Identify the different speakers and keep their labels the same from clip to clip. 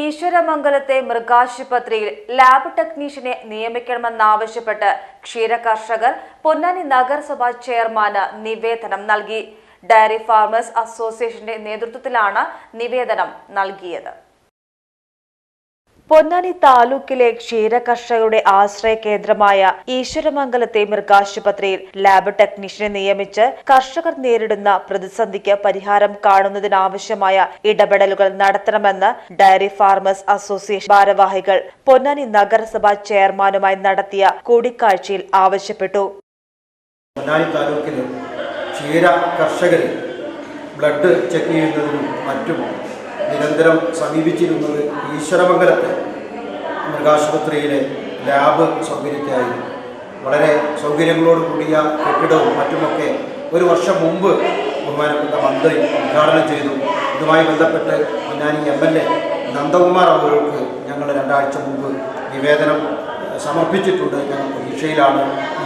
Speaker 1: ഈശ്വരമംഗലത്തെ മൃഗാശുപത്രിയിൽ ലാബ് ടെക്നീഷ്യനെ നിയമിക്കണമെന്നാവശ്യപ്പെട്ട് ക്ഷീര കർഷകർ പൊന്നാനി നഗരസഭാ ചെയർമാന് നിവേദനം നൽകി. ഡയറി ഫാർമേഴ്സ് അസോസിയേഷന്റെ നേതൃത്വത്തിലാണ് നിവേദനം നൽകിയത്. പൊന്നാനി താലൂക്കിലെ ക്ഷീര കർഷകരുടെ ആശ്രയ കേന്ദ്രമായ ഈശ്വരമംഗലത്തെ മൃഗാശുപത്രിയിൽ ലാബ് ടെക്നീഷ്യനെ നിയമിച്ച് കർഷകർ നേരിടുന്ന പ്രതിസന്ധിക്ക് പരിഹാരം കാണുന്നതിനാവശ്യമായ ഇടപെടലുകൾ നടത്തണമെന്ന് ഡയറി ഫാർമേഴ്സ് അസോസിയേഷൻ ഭാരവാഹികൾ പൊന്നാനി നഗരസഭാ ചെയർമാനുമായി നടത്തിയ കൂടിക്കാഴ്ചയിൽ ആവശ്യപ്പെട്ടു.
Speaker 2: പൊന്നാനി താലൂക്കിലെ ക്ഷീര കർഷകർ ബ്ലഡ് ചെക്ക് ചെയ്യുന്നതിനും മറ്റും നിരന്തരം സമീപിച്ചിരുന്നത് ഈശ്വരമംഗലത്തെ മൃഗാശുപത്രിയിലെ ലാബ് സൗകര്യത്തിലായിരുന്നു വളരെ സൗകര്യങ്ങളോട് കൂടിയ കെട്ടിടവും മറ്റുമൊക്കെ ഒരു വർഷം മുമ്പ് ബഹുമാനപ്പെട്ട മന്ത്രി ഉദ്ഘാടനം ചെയ്തു. ഇതുമായി ബന്ധപ്പെട്ട് Ponnani M L A Nandakumar അവർക്ക് ഞങ്ങൾ രണ്ടാഴ്ച മുമ്പ് നിവേദനം സമർപ്പിച്ചിട്ടുണ്ട്. ഞങ്ങൾ പ്രതീക്ഷയിലാണ്.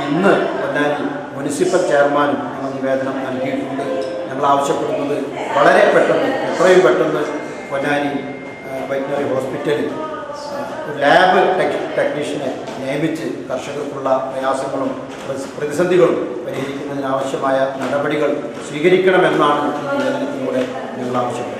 Speaker 2: ഇന്ന് പൊന്നാനി മുനിസിപ്പൽ ചെയർമാനും ഞങ്ങൾ നിവേദനം നൽകിയിട്ടുണ്ട്. ഞങ്ങൾ ആവശ്യപ്പെടുന്നത് വളരെ പെട്ടെന്ന് എത്രയും പെട്ടെന്ന് പൊന്നാനി വെറ്റിനറി ഹോസ്പിറ്റലിൽ ലാബ് ടെക് ടെക്നീഷ്യനെ നിയമിച്ച് കർഷകർക്കുള്ള പ്രയാസങ്ങളും പ്രതി- പ്രതിസന്ധികളും പരിഹരിക്കുന്നതിനാവശ്യമായ നടപടികൾ സ്വീകരിക്കണമെന്നാണ് ഈ നിവേദനത്തിലൂടെ ഞങ്ങൾ ആവശ്യപ്പെടുന്നത്.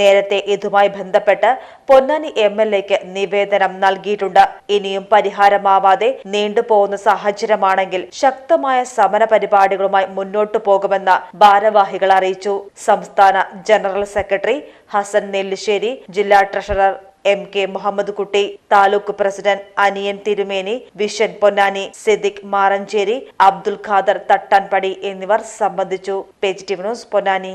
Speaker 1: നേരത്തെ ഇതുമായി ബന്ധപ്പെട്ട് പൊന്നാനി എം എൽ എക്ക് നിവേദനം നൽകിയിട്ടുണ്ട്. ഇനിയും പരിഹാരമാവാതെ നീണ്ടുപോകുന്ന സാഹചര്യമാണെങ്കിൽ ശക്തമായ സമര പരിപാടികളുമായി മുന്നോട്ടു പോകുമെന്ന് ഭാരവാഹികൾ അറിയിച്ചു. സംസ്ഥാന ജനറൽ സെക്രട്ടറി ഹസൻ നെല്ലിശ്ശേരി ജില്ലാ ട്രഷറർ എം കെ മുഹമ്മദ് കുട്ടി താലൂക്ക് പ്രസിഡന്റ് അനിയൻ തിരുമേനി വിഷൻ പൊന്നാനി സിദ്ദിഖ് മാറഞ്ചേരി അബ്ദുൽ ഖാദർ തട്ടാൻപടി എന്നിവർ സംബന്ധിച്ചു. Page T news Ponnani.